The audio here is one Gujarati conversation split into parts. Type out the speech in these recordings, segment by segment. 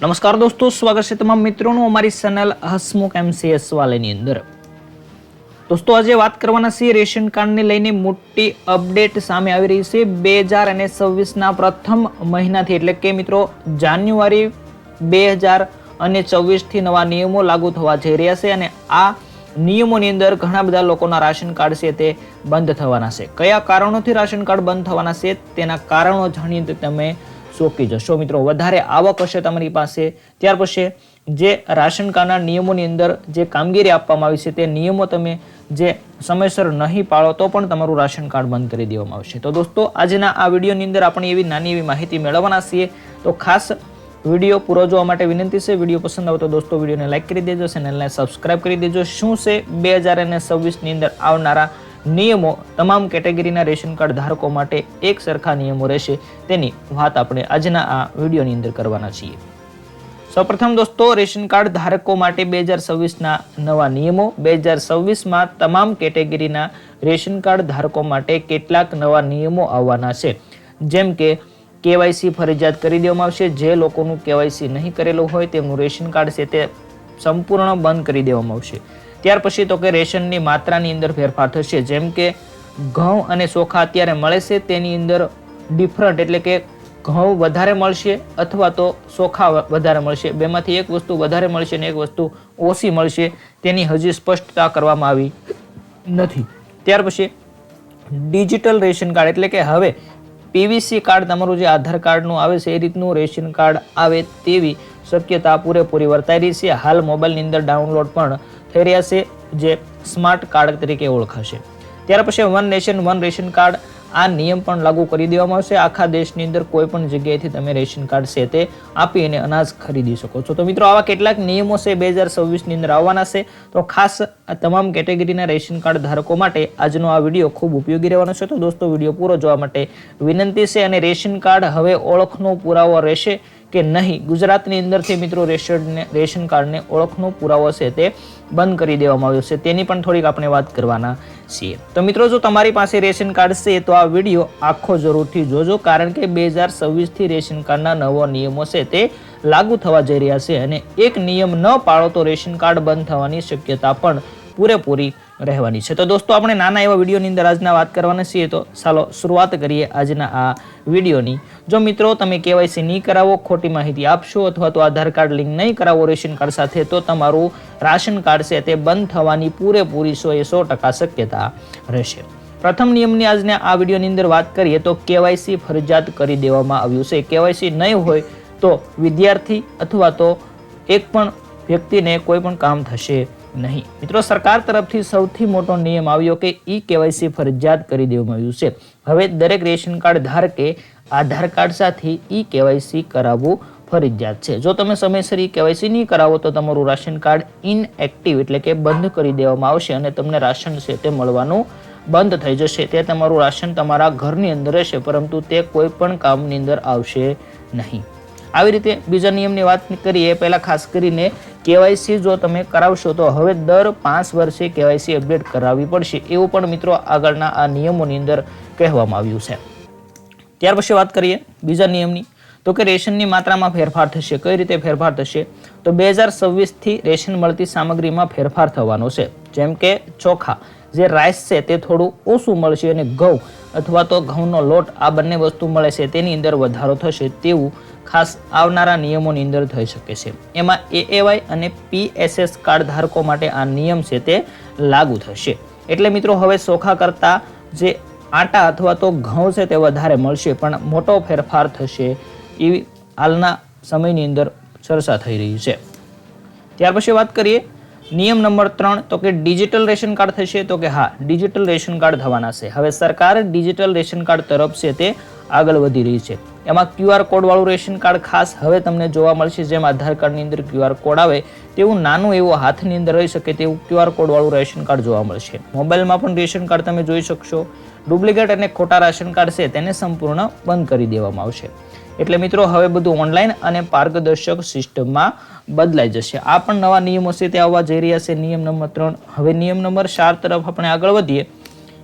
નમસ્કાર દોસ્તો, સ્વાગત છે તમામ મિત્રોનું અમારી ચેનલ હસમુખ એમસીએસ વાલેની અંદર. દોસ્તો, આજે વાત કરવાના છીએ રેશન કાર્ડને લઈને મોટી અપડેટ સામે આવી રહી છે. બે હજાર અને છવ્વીસના પ્રથમ મહિનાથી, એટલે કે મિત્રો જાન્યુઆરી બે હજાર અને ચોવીસથી નવા નિયમો લાગુ થવા જઈ રહ્યા છે અને આ નિયમોની અંદર ઘણા બધા લોકોના રાશન કાર્ડ છે તે બંધ થવાના છે. કયા કારણોથી રાશન કાર્ડ બંધ થવાના છે તેના કારણો જાણીએ તમે ચોંકી જશો. મિત્રો, વધારે આવક હશે તમારી પાસે. ત્યાર પછી જે રાશન કાર્ડના નિયમોની અંદર જે કામગીરી આપવામાં આવી છે, તે નિયમો તમે જે સમયસર નહીં પાળો, તો પણ તમારું રાશન કાર્ડ બંધ કરી દેવામાં આવશે. તો દોસ્તો, આજના આ વિડીયોની અંદર આપણે એવી નાની એવી માહિતી મેળવવાના છીએ. તો ખાસ વીડિયો પૂરો જોવા માટે વિનંતી છે. વીડિયો પસંદ આવે તો દોસ્તો, વિડીયોને લાઇક કરી દેજો, ચેનલને સબસ્ક્રાઇબ કરી દેજો. શું છે બે હજાર અને છવ્વીસની અંદર આવનારા નિયમો તમામ કેટેગરીના રેશન કાર્ડ ધારકો માટે એક સરખા નિયમો રહેશે તેની વાત આપણે આજના આ વિડીયોની અંદર કરવાના છીએ. સૌપ્રથમ દોસ્તો, રેશન કાર્ડ ધારકો માટે બે હજાર છવ્વીસના નવા નિયમો. બે હજાર છવ્વીસમાં તમામ કેટેગરીના રેશન કાર્ડ ધારકો માટે કેટલાક નવા નિયમો આવવાના છે. જેમ કે, કેવાયસી ફરજિયાત કરી દેવામાં આવશે. જે લોકોનું કેવાયસી નહીં કરેલું હોય તેમનું રેશન કાર્ડ છે તે સંપૂર્ણ બંધ કરી દેવામાં આવશે. ત્યાર પછી તો કે રેશનની માત્રાની અંદર ફેરફાર થશે. જેમ કે ઘઉં અને ચોખા અત્યારે મળે છે, તેની અંદર ડિફરન્ટ એટલે કે ઘઉં વધારે મળશે અથવા તો ચોખા વધારે મળશે. બેમાંથી એક વસ્તુ વધારે મળશે અને એક વસ્તુ ઓછી મળશે તેની હજી સ્પષ્ટતા કરવામાં આવી નથી. ત્યાર પછી ડિજિટલ રેશન કાર્ડ એટલે કે હવે પીવીસી કાર્ડ તમારું જે આધાર કાર્ડનું આવે છે, એ રીતનું રેશન કાર્ડ આવે તેવી શક્યતા પૂરેપૂરી વર્તાઈ રહી છે. હાલ મોબાઈલની અંદર ડાઉનલોડ પણ થઈ રહ્યા છે, જે સ્માર્ટ કાર્ડ તરીકે ઓળખાશે. ત્યાર પછી one nation, one ration card આ નિયમ પણ લાગુ કરી દેવામાં આવશે. આખા દેશની અંદર કોઈ પણ જગ્યાએથી તમે રેશન કાર્ડ છે તે આપી અને અનાજ ખરીદી શકો છો. તો મિત્રો, આવા કેટલાક નિયમો છે બે હજાર છવ્વીસની અંદર આવવાના છે. તો ખાસ આ તમામ કેટેગરીના રેશન કાર્ડ ધારકો માટે આજનો આ વીડિયો ખૂબ ઉપયોગી રહેવાનો છે. તો દોસ્તો, વીડિયો પૂરો જોવા માટે વિનંતી છે અને રેશન કાર્ડ હવે ઓળખનો પુરાવો રહેશે. કે નહીં. ગુજરાતની અંદરથી મિત્રો રેશનને રેશન કાર્ડને ઓળખનો પુરાવો છે તે બંધ કરી દેવામાં આવ્યો છે. તેની પણ થોડીક આપણે વાત કરવાના છીએ. તો મિત્રો, જો તમારી પાસે રેશન કાર્ડ છે, તો આ વીડિયો આખો જરૂરથી જોજો, કારણ કે બે હજાર છવ્વીસથી રેશન કાર્ડના નવો નિયમો છે તે લાગુ થવા જઈ રહ્યા છે અને એક નિયમ ન પાળો તો રેશન કાર્ડ બંધ થવાની શક્યતા પણ પૂરેપૂરી રહેવાની છે. તો દોસ્તો, આપણે નાના એવા વિડીયોની અંદર આજના વાત કરવાના છીએ. તો ચાલો, શરૂઆત કરીએ આજના આ વિડીયોની. જો મિત્રો, તમે કેવાયસી નહીં કરાવો, ખોટી માહિતી આપશો અથવા તો આધાર કાર્ડ લિંક નહીં કરાવો રેશન કાર્ડ સાથે, તો તમારું રાશન કાર્ડ છે તે બંધ થવાની પૂરેપૂરી સો એ સો ટકા શક્યતા રહેશે. પ્રથમ નિયમની આજને આ વિડીયોની અંદર વાત કરીએ તો કેવાયસી ફરજિયાત કરી દેવામાં આવ્યું છે. કેવાયસી નહીં હોય તો વિદ્યાર્થી અથવા તો એક પણ વ્યક્તિને કોઈ પણ કામ થશે નહીં. મિત્રો, સરકાર તરફથી સૌથી મોટો નિયમ આવ્યો કે ઈ કેવાયસી ફરજિયાત કરી દેવામાં આવ્યું છે. હવે દરેક રેશન કાર્ડ ધારકે આધાર કાર્ડ સાથે ઈ કેવાયસી કરાવવું ફરજિયાત છે. જો તમે સમયસર ઈ કેવાયસી નહીં કરાવો તો તમારું રાશન કાર્ડ ઇનએક્ટિવ એટલે કે બંધ કરી દેવામાં આવશે અને તમને રાશન છે તે મળવાનું બંધ થઈ જશે. તે તમારું રાશન તમારા ઘરની અંદર રહેશે, પરંતુ તે કોઈ પણ કામની અંદર આવશે નહીં. આવી રીતે બીજા નિયમની વાત કરીએ, પહેલાં ખાસ કરીને કેવાયસી જો તમે કરાવશો તો હવે દર પાંચ વર્ષે કેવાયસી અપડેટ કરાવવી પડશે એવું પણ મિત્રો આગળના આ નિયમોની અંદર કહેવામાં આવ્યું છે. ત્યાર પછી વાત કરીએ બીજા નિયમની. તો કે રેશનની માત્રામાં ફેરફાર થશે. કઈ રીતે ફેરફાર થશે? તો બે હજાર છવ્વીસથી રેશન મળતી સામગ્રીમાં ફેરફાર થવાનો છે. જેમ કે ચોખા. જે રાઈસ છે તે થોડું ઓછું મળશે અને ઘઉં અથવા તો ઘઉંનો લોટ આ બંને વસ્તુ મળે છે તેની અંદર વધારો થશે તેવું ખાસ આવનારા નિયમોની અંદર થઈ શકે છે. એમાં એએવાય અને પીએસએસ કાર્ડ ધારકો માટે આ નિયમ છે તે લાગુ થશે. એટલે મિત્રો, હવે ચોખા કરતાં જે આટા અથવા તો ઘઉં છે તે વધારે મળશે, પણ મોટો ફેરફાર થશે એવી હાલના સમયની અંદર ચર્ચા થઈ રહી છે. ત્યાર પછી વાત કરીએ નિયમ નંબર ત્રણ, તો કે ડિજિટલ રેશન કાર્ડ થશે, તો કે હા, ડિજિટલ રેશન કાર્ડ થવાના છે. હવે સરકાર ડિજિટલ રેશન કાર્ડ તરફ છે તે આગળ વધી રહી છે. એમાં ક્યુઆર કોડવાળું રેશન કાર્ડ ખાસ હવે તમને જોવા મળશે, જેમ આધાર કાર્ડની અંદર ક્યુઆર કોડ આવે, તેવું નાનું એવું હાથની અંદર રહી શકે તેવું ક્યુઆર કોડવાળું રેશન કાર્ડ જોવા મળશે. મોબાઈલમાં પણ રેશન કાર્ડ તમે જોઈ શકશો. ડુપ્લિકેટ અને ખોટા રાશન કાર્ડ છે, તેને સંપૂર્ણ બંધ કરી દેવામાં આવશે. એટલે મિત્રો, હવે બધું ઓનલાઈન અને પારદર્શક સિસ્ટમમાં બદલાઈ જશે. આ પણ નવા નિયમો છે, તે આવવા જઈ રહ્યા છે. નિયમ નંબર ત્રણ. હવે નિયમ નંબર ચાર તરફ આપણે આગળ વધીએ.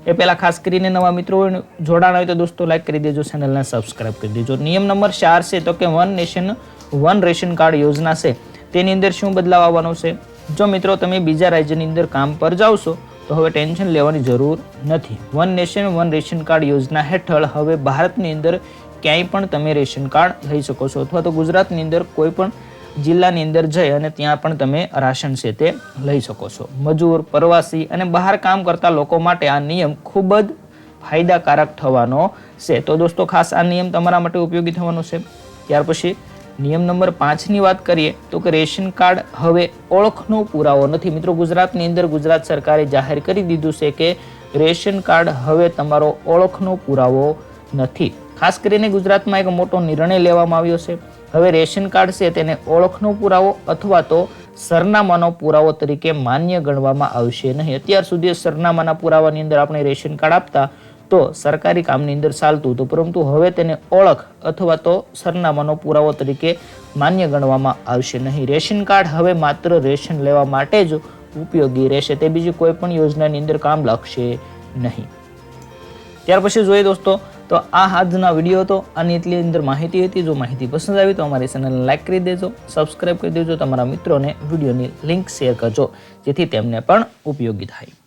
એ પહેલાં ખાસ કરીને નવા મિત્રો જોડાણ હોય તો દોસ્તો લાઈક કરી દેજો ચેનલને સબસ્ક્રાઈબ કરી દેજો. નિયમ નંબર ચાર છે, તો કે one nation one ration card યોજના છે. તેની અંદર શું બદલાવ આવવાનો છે? જો મિત્રો, તમે બીજા રાજ્યની અંદર કામ પર જાવશો તો હવે ટેન્શન લેવાની જરૂર નથી. One nation one ration card યોજના હેઠળ હવે ભારતની અંદર ક્યાંય પણ તમે રેશન કાર્ડ લઈ શકો છો અથવા તો ગુજરાતની અંદર કોઈ પણ જિલ્લાની અંદર જઈ અને ત્યાં પણ તમે રાશન છે તે લઈ શકો છો. મજૂર, પ્રવાસી અને બહાર કામ કરતા લોકો માટે આ નિયમ ખૂબ જ ફાયદાકારક થવાનો છે. તો દોસ્તો, ખાસ આ નિયમ તમારા માટે ઉપયોગી થવાનો છે. ત્યાર પછી નિયમ નંબર પાંચની વાત કરીએ તો કે રેશન કાર્ડ હવે ઓળખનો પુરાવો નથી. મિત્રો, ગુજરાતની અંદર ગુજરાત સરકારે જાહેર કરી દીધું છે કે રેશન કાર્ડ હવે તમારો ઓળખનો પુરાવો નથી. ખાસ કરીને ગુજરાતમાં એક મોટો નિર્ણય લેવામાં આવ્યો છે. હવે રેશન કાર્ડ છે તેને ઓળખનો પુરાવો અથવા તો સરનામાનો પુરાવો તરીકે માન્ય ગણવામાં આવશે નહીં. અત્યાર સુધી સરનામાના પુરાવાની અંદર આપણે રેશન કાર્ડ આપતા તો સરકારી કામની અંદર ચાલતું હતું. પરંતુ હવે તેને ઓળખ અથવા તો સરનામાનો પુરાવો તરીકે માન્ય ગણવામાં આવશે નહીં. રેશન કાર્ડ હવે માત્ર રેશન લેવા માટે જ ઉપયોગી રહેશે. તે બીજી કોઈ પણ યોજનાની અંદર કામ લાગશે નહીં. ત્યાર પછી જોઈએ દોસ્તો તો આ આજના વીડિયો હતો આની એટલી અંદર માહિતી હતી. જો માહિતી પસંદ આવી તો અમારી ચેનલને લાઈક કરી દેજો સબસ્ક્રાઈબ કરી દેજો, તમારા મિત્રોને વિડીયોની લિંક શેર કરજો, જેથી તેમને પણ ઉપયોગી થાય.